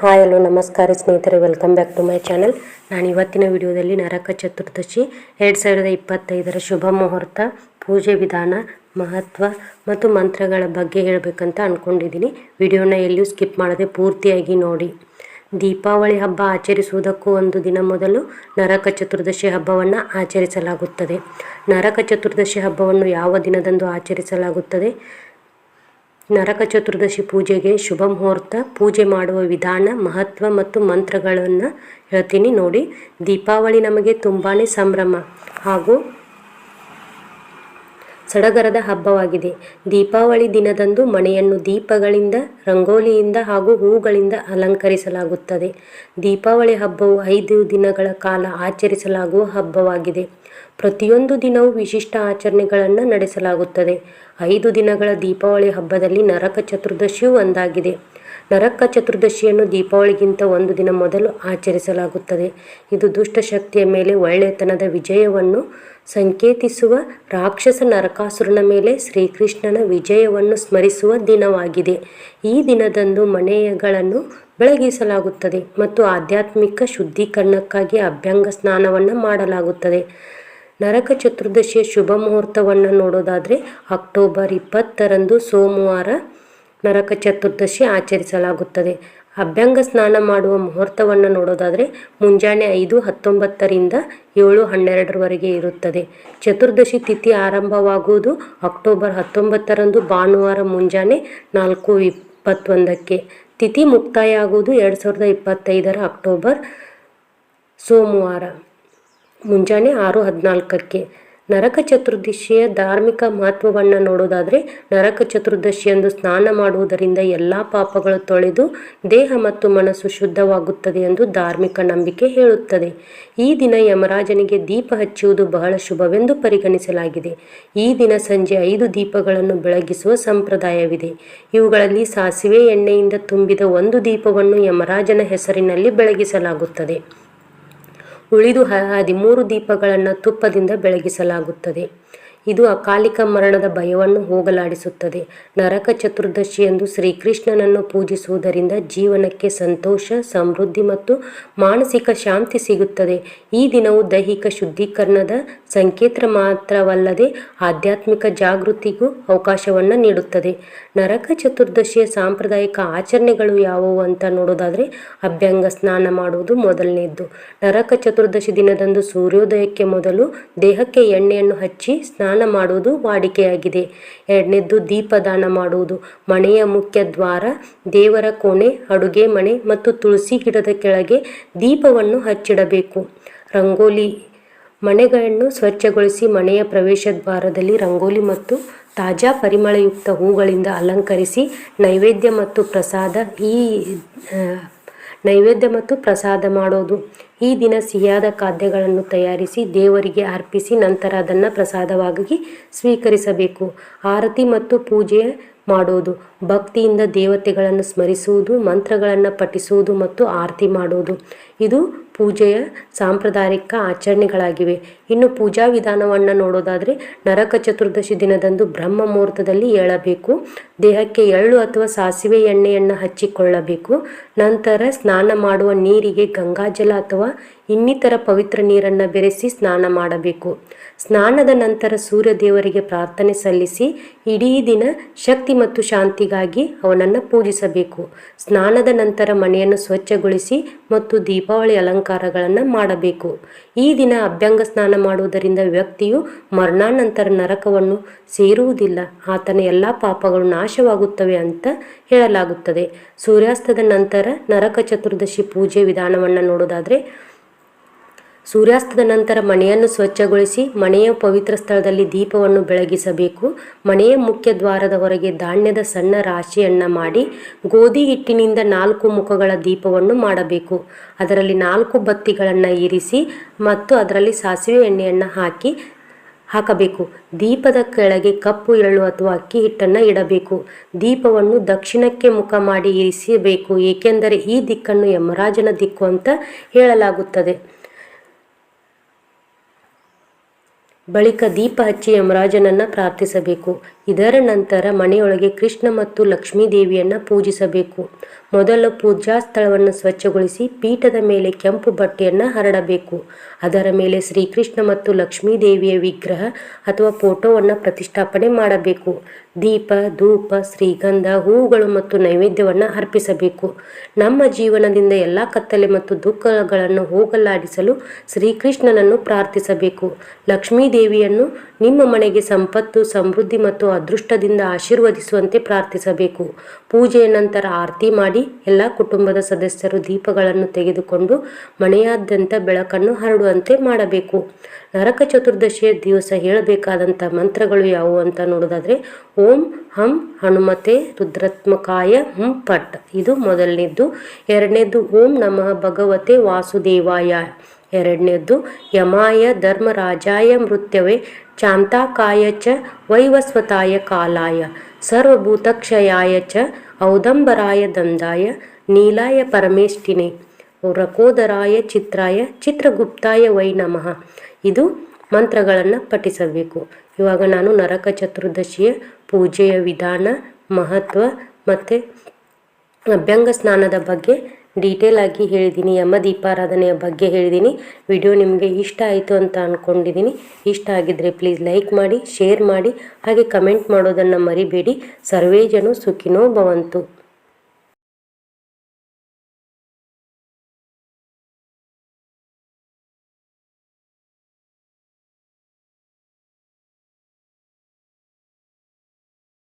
Hi hello ನಮಸ್ಕಾರ ಸ್ನೇಹಿತರೆ welcome back to my channel ನಾನು ಇವತ್ತಿನ ವಿಡಿಯೋದಲ್ಲಿ ನರಕ ಚತುರ್ದಶಿ, ಎರಡು ಸಾವಿರದ ಇಪ್ಪತ್ತೈದರ ಶುಭ ಮುಹೂರ್ತ, ಪೂಜೆ ವಿಧಾನ, ಮಹತ್ವ ಮತ್ತು ಮಂತ್ರಗಳ ಬಗ್ಗೆ ಹೇಳಬೇಕಂತ ಅಂದ್ಕೊಂಡಿದ್ದೀನಿ ವಿಡಿಯೋನ ಎಲ್ಲಿಯೂ ಸ್ಕಿಪ್ ಮಾಡದೆ ಪೂರ್ತಿಯಾಗಿ ನೋಡಿ. ದೀಪಾವಳಿ ಹಬ್ಬ ಆಚರಿಸುವುದಕ್ಕೂ ಒಂದು ದಿನ ಮೊದಲು ನರಕ ಚತುರ್ದಶಿ ಹಬ್ಬವನ್ನು ಆಚರಿಸಲಾಗುತ್ತದೆ. ನರಕ ಚತುರ್ದಶಿ ಹಬ್ಬವನ್ನು ಯಾವ ದಿನದಂದು ಆಚರಿಸಲಾಗುತ್ತದೆ? ನರಕ ಚತುರ್ದಶಿ ಪೂಜೆಗೆ ಶುಭ ಮುಹೂರ್ತ, ಪೂಜೆ ಮಾಡುವ ವಿಧಾನ, ಮಹತ್ವ ಮತ್ತು ಮಂತ್ರಗಳನ್ನು ಹೇಳ್ತೀನಿ ನೋಡಿ. ದೀಪಾವಳಿ ನಮಗೆ ತುಂಬಾ ಸಂಭ್ರಮ ಹಾಗೂ ಸಡಗರದ ಹಬ್ಬವಾಗಿದೆ. ದೀಪಾವಳಿ ದಿನದಂದು ಮನೆಯನ್ನು ದೀಪಗಳಿಂದ, ರಂಗೋಲಿಯಿಂದ ಹಾಗೂ ಹೂಗಳಿಂದ ಅಲಂಕರಿಸಲಾಗುತ್ತದೆ. ದೀಪಾವಳಿ ಹಬ್ಬವು ಐದು ದಿನಗಳ ಕಾಲ ಆಚರಿಸಲಾಗುವ ಹಬ್ಬವಾಗಿದೆ. ಪ್ರತಿಯೊಂದು ದಿನವೂ ವಿಶಿಷ್ಟ ಆಚರಣೆಗಳನ್ನು ನಡೆಸಲಾಗುತ್ತದೆ. ಐದು ದಿನಗಳ ದೀಪಾವಳಿ ಹಬ್ಬದಲ್ಲಿ ನರಕ ಚತುರ್ದಶಿಯೂ ಒಂದಾಗಿದೆ. ನರಕ ಚತುರ್ದಶಿಯನ್ನು ದೀಪಾವಳಿಗಿಂತ ಒಂದು ದಿನ ಮೊದಲು ಆಚರಿಸಲಾಗುತ್ತದೆ. ಇದು ದುಷ್ಟಶಕ್ತಿಯ ಮೇಲೆ ಒಳ್ಳೆಯತನದ ವಿಜಯವನ್ನು ಸಂಕೇತಿಸುವ ರಾಕ್ಷಸ ನರಕಾಸುರನ ಮೇಲೆ ಶ್ರೀಕೃಷ್ಣನ ವಿಜಯವನ್ನು ಸ್ಮರಿಸುವ ದಿನವಾಗಿದೆ. ಈ ದಿನದಂದು ಮನೆಗಳನ್ನು ಬೆಳಗಿಸಲಾಗುತ್ತದೆ ಮತ್ತು ಆಧ್ಯಾತ್ಮಿಕ ಶುದ್ಧೀಕರಣಕ್ಕಾಗಿ ಅಭ್ಯಂಗ ಸ್ನಾನವನ್ನು ಮಾಡಲಾಗುತ್ತದೆ. ನರಕ ಚತುರ್ದಶಿಯ ಶುಭ ಮುಹೂರ್ತವನ್ನು ನೋಡೋದಾದರೆ ಅಕ್ಟೋಬರ್ ಇಪ್ಪತ್ತರಂದು ಸೋಮವಾರ ನರಕ ಚತುರ್ದಶಿ ಆಚರಿಸಲಾಗುತ್ತದೆ. ಅಭ್ಯಂಗ ಸ್ನಾನ ಮಾಡುವ ಮುಹೂರ್ತವನ್ನು ನೋಡೋದಾದರೆ ಮುಂಜಾನೆ ಐದು, ಹತ್ತೊಂಬತ್ತರಿಂದ ಏಳು, ಹನ್ನೆರಡರವರೆಗೆ ಇರುತ್ತದೆ. ಚತುರ್ದಶಿ ತಿಥಿ ಆರಂಭವಾಗುವುದು ಅಕ್ಟೋಬರ್ ಹತ್ತೊಂಬತ್ತರಂದು ಭಾನುವಾರ ಮುಂಜಾನೆ ನಾಲ್ಕು ಇಪ್ಪತ್ತೊಂದಕ್ಕೆ. ತಿಥಿ ಮುಕ್ತಾಯ ಆಗುವುದು ಎರಡು ಸಾವಿರದ ಇಪ್ಪತ್ತೈದರ ಅಕ್ಟೋಬರ್ ಸೋಮವಾರ. ಮುಂಜಾನೆ ಆರು ಹದಿನಾಲ್ಕಕ್ಕೆ. ನರಕ ಚತುರ್ದಶಿಯ ಧಾರ್ಮಿಕ ಮಹತ್ವವನ್ನು ನೋಡೋದಾದರೆ, ನರಕ ಚತುರ್ದಶಿಯಂದು ಸ್ನಾನ ಮಾಡುವುದರಿಂದ ಎಲ್ಲ ಪಾಪಗಳು ತೊಳೆದು ದೇಹ ಮತ್ತು ಮನಸ್ಸು ಶುದ್ಧವಾಗುತ್ತದೆ ಎಂದು ಧಾರ್ಮಿಕ ನಂಬಿಕೆ ಹೇಳುತ್ತದೆ. ಈ ದಿನ ಯಮರಾಜನಿಗೆ ದೀಪ ಹಚ್ಚುವುದು ಬಹಳ ಶುಭವೆಂದು ಪರಿಗಣಿಸಲಾಗಿದೆ. ಈ ದಿನ ಸಂಜೆ ಐದು ದೀಪಗಳನ್ನು ಬೆಳಗಿಸುವ ಸಂಪ್ರದಾಯವಿದೆ. ಇವುಗಳಲ್ಲಿ ಸಾಸಿವೆ ಎಣ್ಣೆಯಿಂದ ತುಂಬಿದ ಒಂದು ದೀಪವನ್ನು ಯಮರಾಜನ ಹೆಸರಿನಲ್ಲಿ ಬೆಳಗಿಸಲಾಗುತ್ತದೆ. ಉಳಿದು ಹದಿಮೂರು ದೀಪಗಳನ್ನು ತುಪ್ಪದಿಂದ ಬೆಳಗಿಸಲಾಗುತ್ತದೆ. ಇದು ಅಕಾಲಿಕ ಮರಣದ ಭಯವನ್ನು ಹೋಗಲಾಡಿಸುತ್ತದೆ. ನರಕ ಚತುರ್ದಶಿಯಂದು ಶ್ರೀಕೃಷ್ಣನನ್ನು ಪೂಜಿಸುವುದರಿಂದ ಜೀವನಕ್ಕೆ ಸಂತೋಷ, ಸಮೃದ್ಧಿ ಮತ್ತು ಮಾನಸಿಕ ಶಾಂತಿ ಸಿಗುತ್ತದೆ. ಈ ದಿನವು ದೈಹಿಕ ಶುದ್ಧೀಕರಣದ ಸಂಕೇತ ಮಾತ್ರವಲ್ಲದೆ ಆಧ್ಯಾತ್ಮಿಕ ಜಾಗೃತಿಗೂ ಅವಕಾಶವನ್ನು ನೀಡುತ್ತದೆ. ನರಕ ಚತುರ್ದಶಿಯ ಸಾಂಪ್ರದಾಯಿಕ ಆಚರಣೆಗಳು ಯಾವುವು ಅಂತ ನೋಡೋದಾದರೆ ಅಭ್ಯಂಗ ಸ್ನಾನ ಮಾಡುವುದು ಮೊದಲನೆಯದ್ದು ನರಕ ಚತುರ್ದಶಿ ದಿನದಂದು ಸೂರ್ಯೋದಯಕ್ಕೆ ಮೊದಲು ದೇಹಕ್ಕೆ ಎಣ್ಣೆಯನ್ನು ಹಚ್ಚಿ ಸ್ನಾನ ಮಾಡುವುದು ವಾಡಿಕೆಯಾಗಿದೆ. ಎರಡನೇದ್ದು ದೀಪದಾನ ಮಾಡುವುದು. ಮನೆಯ ಮುಖ್ಯ ದ್ವಾರ, ದೇವರ ಕೋಣೆ, ಅಡುಗೆ ಮನೆ ಮತ್ತು ತುಳಸಿ ಗಿಡದ ಕೆಳಗೆ ದೀಪವನ್ನು ಹಚ್ಚಿಡಬೇಕು. ರಂಗೋಲಿ ಮನೆಗಳನ್ನು ಸ್ವಚ್ಛಗೊಳಿಸಿ ಮನೆಯ ಪ್ರವೇಶ ದ್ವಾರದಲ್ಲಿ ರಂಗೋಲಿ ಮತ್ತು ತಾಜಾ ಪರಿಮಳಯುಕ್ತ ಹೂಗಳಿಂದ ಅಲಂಕರಿಸಿ ನೈವೇದ್ಯ ಮತ್ತು ಪ್ರಸಾದ ಈ ನೈವೇದ್ಯ ಮತ್ತು ಪ್ರಸಾದ ಮಾಡೋದು. ಈ ದಿನ ಸಿಹಿಯಾದ ಖಾದ್ಯಗಳನ್ನು ತಯಾರಿಸಿ ದೇವರಿಗೆ ಅರ್ಪಿಸಿ ನಂತರ ಅದನ್ನು ಪ್ರಸಾದವಾಗಿ ಸ್ವೀಕರಿಸಬೇಕು. ಆರತಿ ಮತ್ತು ಪೂಜೆ ಮಾಡುವುದು ಭಕ್ತಿಯಿಂದ ದೇವತೆಗಳನ್ನು ಸ್ಮರಿಸುವುದು, ಮಂತ್ರಗಳನ್ನು ಪಠಿಸುವುದು ಮತ್ತು ಆರತಿ ಮಾಡುವುದು ಇದು ಪೂಜೆಯ ಸಾಂಪ್ರದಾಯಿಕ ಆಚರಣೆಗಳಾಗಿವೆ. ಇನ್ನು ಪೂಜಾ ವಿಧಾನವನ್ನು ನೋಡೋದಾದರೆ ನರಕ ಚತುರ್ದಶಿ ದಿನದಂದು ಬ್ರಹ್ಮ ಮುಹೂರ್ತದಲ್ಲಿ ಏಳಬೇಕು, ದೇಹಕ್ಕೆ ಎಳ್ಳು ಅಥವಾ ಸಾಸಿವೆ ಎಣ್ಣೆಯನ್ನು ಹಚ್ಚಿಕೊಳ್ಳಬೇಕು, ನಂತರ ಸ್ನಾನ ಮಾಡುವ ನೀರಿಗೆ ಗಂಗಾಜಲ ಅಥವಾ ಇನ್ನಿತರ ಪವಿತ್ರ ನೀರನ್ನು ಬೆರೆಸಿ ಸ್ನಾನ ಮಾಡಬೇಕು. ಸ್ನಾನದ ನಂತರ ಸೂರ್ಯ ದೇವರಿಗೆ ಪ್ರಾರ್ಥನೆ ಸಲ್ಲಿಸಿ ಇಡೀ ದಿನ ಶಕ್ತಿ ಮತ್ತು ಶಾಂತಿಗಾಗಿ ಅವನನ್ನು ಪೂಜಿಸಬೇಕು. ಸ್ನಾನದ ನಂತರ ಮನೆಯನ್ನು ಸ್ವಚ್ಛಗೊಳಿಸಿ ಮತ್ತು ದೀಪಾವಳಿ ಅಲಂಕಾರಗಳನ್ನು ಮಾಡಬೇಕು. ಈ ದಿನ ಅಭ್ಯಂಗ ಸ್ನಾನ ಮಾಡುವುದರಿಂದ ವ್ಯಕ್ತಿಯು ಮರಣಾನಂತರ ನರಕವನ್ನು ಸೇರುವುದಿಲ್ಲ. ಆತನ ಎಲ್ಲ ಪಾಪಗಳು ನಾಶವಾಗುತ್ತವೆ ಅಂತ ಹೇಳಲಾಗುತ್ತದೆ. ಸೂರ್ಯಾಸ್ತದ ನಂತರ ನರಕ ಚತುರ್ದಶಿ ಪೂಜೆ ವಿಧಾನವನ್ನು ನೋಡೋದಾದರೆ ಸೂರ್ಯಾಸ್ತದ ನಂತರ ಮನೆಯನ್ನು ಸ್ವಚ್ಛಗೊಳಿಸಿ ಮನೆಯ ಪವಿತ್ರ ಸ್ಥಳದಲ್ಲಿ ದೀಪವನ್ನು ಬೆಳಗಿಸಬೇಕು. ಮನೆಯ ಮುಖ್ಯ ದ್ವಾರದ ಹೊರಗೆ ಧಾನ್ಯದ ಸಣ್ಣ ರಾಶಿಯನ್ನು ಮಾಡಿ ಗೋಧಿ ಹಿಟ್ಟಿನಿಂದ ನಾಲ್ಕು ಮುಖಗಳ ದೀಪವನ್ನು ಮಾಡಬೇಕು. ಅದರಲ್ಲಿ ನಾಲ್ಕು ಬತ್ತಿಗಳನ್ನು ಇರಿಸಿ ಮತ್ತು ಅದರಲ್ಲಿ ಸಾಸಿವೆ ಎಣ್ಣೆಯನ್ನು ಹಾಕಿ ಹಾಕಬೇಕು. ದೀಪದ ಕೆಳಗೆ ಕಪ್ಪು, ಎಳ್ಳು ಅಥವಾ ಅಕ್ಕಿ ಹಿಟ್ಟನ್ನು ಇಡಬೇಕು. ದೀಪವನ್ನು ದಕ್ಷಿಣಕ್ಕೆ ಮುಖ ಮಾಡಿ ಇರಿಸಬೇಕು, ಏಕೆಂದರೆ ಈ ದಿಕ್ಕನ್ನು ಯಮರಾಜನ ದಿಕ್ಕು ಅಂತ ಹೇಳಲಾಗುತ್ತದೆ. ಬಳಿಕ ದೀಪ ಹಚ್ಚಿ ಯಮರಾಜನನ್ನ ಪ್ರಾರ್ಥಿಸಬೇಕು. ಇದರ ನಂತರ ಮನೆಯೊಳಗೆ ಕೃಷ್ಣ ಮತ್ತು ಲಕ್ಷ್ಮೀ ದೇವಿಯನ್ನು ಪೂಜಿಸಬೇಕು. ಮೊದಲು ಪೂಜಾ ಸ್ಥಳವನ್ನು ಸ್ವಚ್ಛಗೊಳಿಸಿ ಪೀಠದ ಮೇಲೆ ಕೆಂಪು ಬಟ್ಟೆಯನ್ನು ಹರಡಬೇಕು. ಅದರ ಮೇಲೆ ಶ್ರೀಕೃಷ್ಣ ಮತ್ತು ಲಕ್ಷ್ಮೀ ದೇವಿಯ ವಿಗ್ರಹ ಅಥವಾ ಫೋಟೋವನ್ನು ಪ್ರತಿಷ್ಠಾಪನೆ ಮಾಡಬೇಕು. ದೀಪ, ಧೂಪ, ಶ್ರೀಗಂಧ, ಹೂವುಗಳು ಮತ್ತು ನೈವೇದ್ಯವನ್ನು ಅರ್ಪಿಸಬೇಕು. ನಮ್ಮ ಜೀವನದಿಂದ ಎಲ್ಲ ಕತ್ತಲೆ ಮತ್ತು ದುಃಖಗಳನ್ನು ಹೋಗಲಾಡಿಸಲು ಶ್ರೀಕೃಷ್ಣನನ್ನು ಪ್ರಾರ್ಥಿಸಬೇಕು. ಲಕ್ಷ್ಮೀ ದೇವಿಯನ್ನು ನಿಮ್ಮ ಮನೆಗೆ ಸಂಪತ್ತು, ಸಮೃದ್ಧಿ ಮತ್ತು ಅದೃಷ್ಟದಿಂದ ಆಶೀರ್ವದಿಸುವಂತೆ ಪ್ರಾರ್ಥಿಸಬೇಕು. ಪೂಜೆಯ ನಂತರ ಆರತಿ ಮಾಡಿ ಎಲ್ಲ ಕುಟುಂಬದ ಸದಸ್ಯರು ದೀಪಗಳನ್ನು ತೆಗೆದುಕೊಂಡು ಮನೆಯಾದ್ಯಂತ ಬೆಳಕನ್ನು ಹರಡುವಂತೆ ಮಾಡಬೇಕು. ನರಕ ಚತುರ್ದಶಿಯ ದಿವಸ ಹೇಳಬೇಕಾದಂಥ ಮಂತ್ರಗಳು ಯಾವುವು ಅಂತ ನೋಡೋದಾದ್ರೆ ಓಂ ಹಂ ಹನುಮತೆ ರುದ್ರಾತ್ಮಕಾಯ ಹಂ ಪಟ್. ಇದು ಮೊದಲನೇದ್ದು. ಎರಡನೇದ್ದು, ಓಂ ನಮಃ ಭಗವತೆ ವಾಸುದೇವಾಯ. ಎರಡನೇದ್ದು, ಯಮಾಯ ಧರ್ಮರಾಜಾಯ ಮೃತ್ಯವೇ ಚಾಂತಾಕಾಯ ಚ ವೈವಸ್ವತಾಯ ಕಾಲಾಯ, ಸರ್ವಭೂತಕ್ಷಯಾಯ ಚ ಔದಂಬರಾಯ ದಂದಾಯ, ನೀಲಾಯ ಪರಮೇಷ್ಠಿನೇ ರಕೋದರಾಯ ಚಿತ್ರಾಯ, ಚಿತ್ರಗುಪ್ತಾಯ ವೈ ನಮಃ. ಇದು ಮಂತ್ರಗಳನ್ನು ಪಠಿಸಬೇಕು. ಇವಾಗ ನಾನು ನರಕ ಚತುರ್ದಶಿಯ ಪೂಜೆಯ ವಿಧಾನ, ಮಹತ್ವ ಮತ್ತು ಅಭ್ಯಂಗ ಸ್ನಾನದ ಬಗ್ಗೆ ಡೀಟೇಲ್ ಆಗಿ ಹೇಳಿದ್ದೀನಿ, ಯಮ ದೀಪಾರಾಧನೆಯ ಬಗ್ಗೆ ಹೇಳಿದ್ದೀನಿ. ವಿಡಿಯೋ ನಿಮಗೆ ಇಷ್ಟ ಆಯಿತು ಅಂತ ಅಂದ್ಕೊಂಡಿದ್ದೀನಿ ಇಷ್ಟ ಆಗಿದ್ದರೆ ಪ್ಲೀಸ್ ಲೈಕ್ ಮಾಡಿ ಶೇರ್ ಮಾಡಿ, ಹಾಗೆ ಕಮೆಂಟ್ ಮಾಡೋದನ್ನು ಮರಿಬೇಡಿ. ಸರ್ವೇ ಜನ ಸುಖಿನೋ ಭವಂತು.